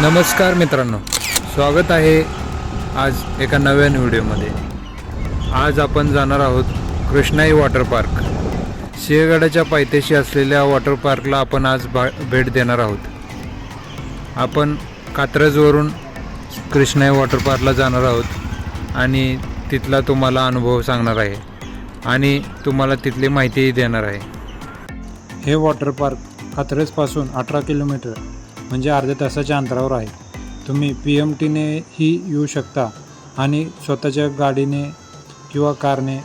नमस्कार मित्रांनो. स्वागत आहे आज एका नव्यान व्हिडिओमध्ये. आज आपण जाणार आहोत कृष्णाई वॉटर पार्क. सिंहगडाच्या पायथ्याशी असलेल्या वॉटर पार्कला आपण आज भा भेट देणार आहोत. आपण कात्रजवरून कृष्णाई वॉटर पार्कला जाणार आहोत आणि तिथला तुम्हाला अनुभव सांगणार आहे आणि तुम्हाला तिथली माहितीही देणार आहे. हे वॉटर पार्क कात्रजपासून अठरा किलोमीटर म्हणजे अर्ध्या तासाच्या अंतरावर आहे. तुम्ही पी एम टीनेही येऊ शकता आणि स्वतःच्या गाडीने किंवा कारने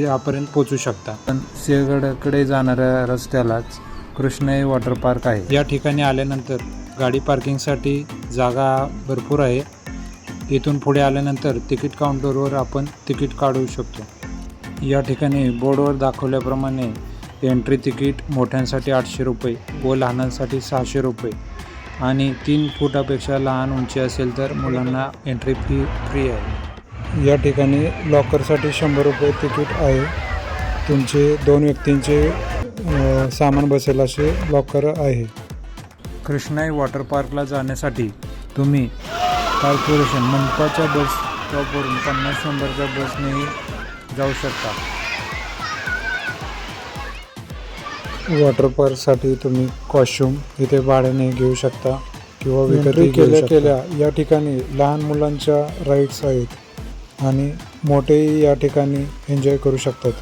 यापर्यंत पोचू शकता. पण सिंहगडाकडे जाणाऱ्या रस्त्यालाच कृष्णाई वॉटर पार्क आहे. या ठिकाणी आल्यानंतर गाडी पार्किंगसाठी जागा भरपूर आहे. इथून पुढे आल्यानंतर तिकीट काउंटरवर आपण तिकीट काढू शकतो. या ठिकाणी बोर्डवर दाखवल्याप्रमाणे एंट्री तिकीट मोठ्यांसाठी आठशे रुपये व लहानांसाठी सहाशे रुपये. आणि तीन फुटापेक्षा लहान उंची असेल तर मुलांना एंट्री फी फ्री आहे. या ठिकाणी लॉकरसाठी शंभर रुपये तिकीट आहे. तुमचे दोन व्यक्तींचे सामान बसेल असे लॉकर आहे. कृष्णाई वॉटर पार्कला जाण्यासाठी तुम्ही कॉर्पोरेशन मनपाच्या बस स्टॉपवरून पन्नास शंभरच्या बसनेही जाऊ शकता. वॉटर पार्कसाठी तुम्ही कॉस्ट्युम इथे भाड्याने घेऊ शकता किंवा विकतही केल्या केल्या या ठिकाणी लहान मुलांच्या राईड्स आहेत आणि मोठेही या ठिकाणी एन्जॉय करू शकतात.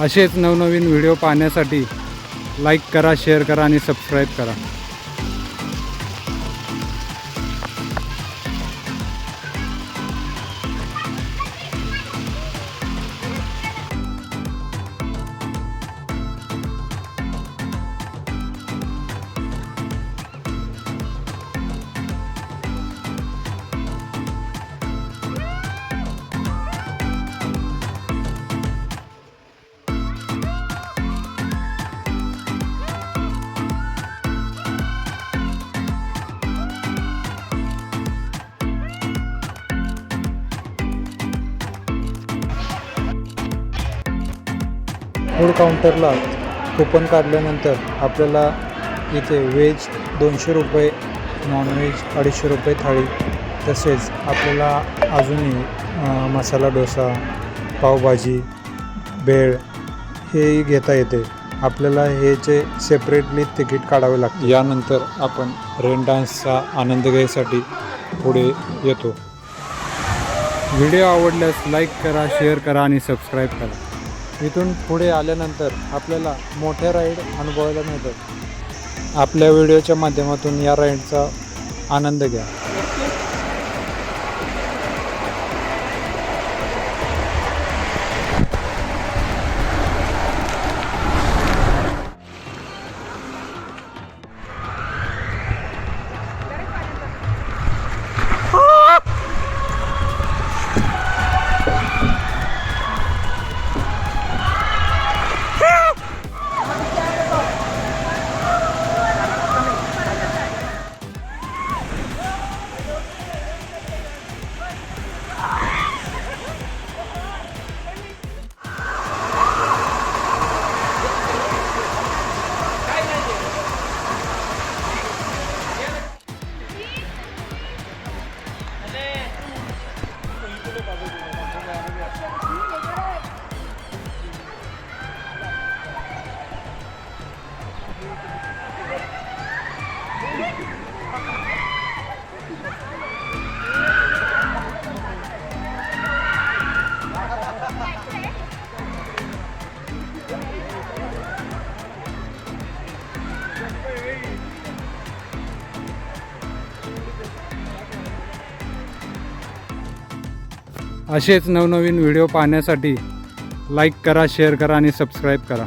असेच नवनवीन व्हिडिओ पाहण्यासाठी लाईक करा शेअर करा आणि सबस्क्राईब करा. फूड काउंटरला कुपन काढल्यानंतर आपल्याला इथे व्हेज दोनशे रुपये नॉनव्हेज अडीचशे रुपये थाळी तसेच आपल्याला अजूनही मसाला डोसा पावभाजी भेळ हेही घेता येते. आपल्याला हे जे सेपरेटली तिकीट काढावे लागते. यानंतर आपण रेन डान्सचा आनंद घ्यायसाठी पुढे येतो. व्हिडिओ आवडल्यास लाईक करा शेअर करा आणि सबस्क्राईब करा. इथून पुढे आल्यानंतर आपल्याला मोठ्या राईड अनुभवायला मिळतात. आपल्या व्हिडिओच्या माध्यमातून या राईडचा आनंद घ्या. असेच नवनवीन व्हिडिओ पाहण्यासाठी लाईक करा शेअर करा आणि सबस्क्राईब करा.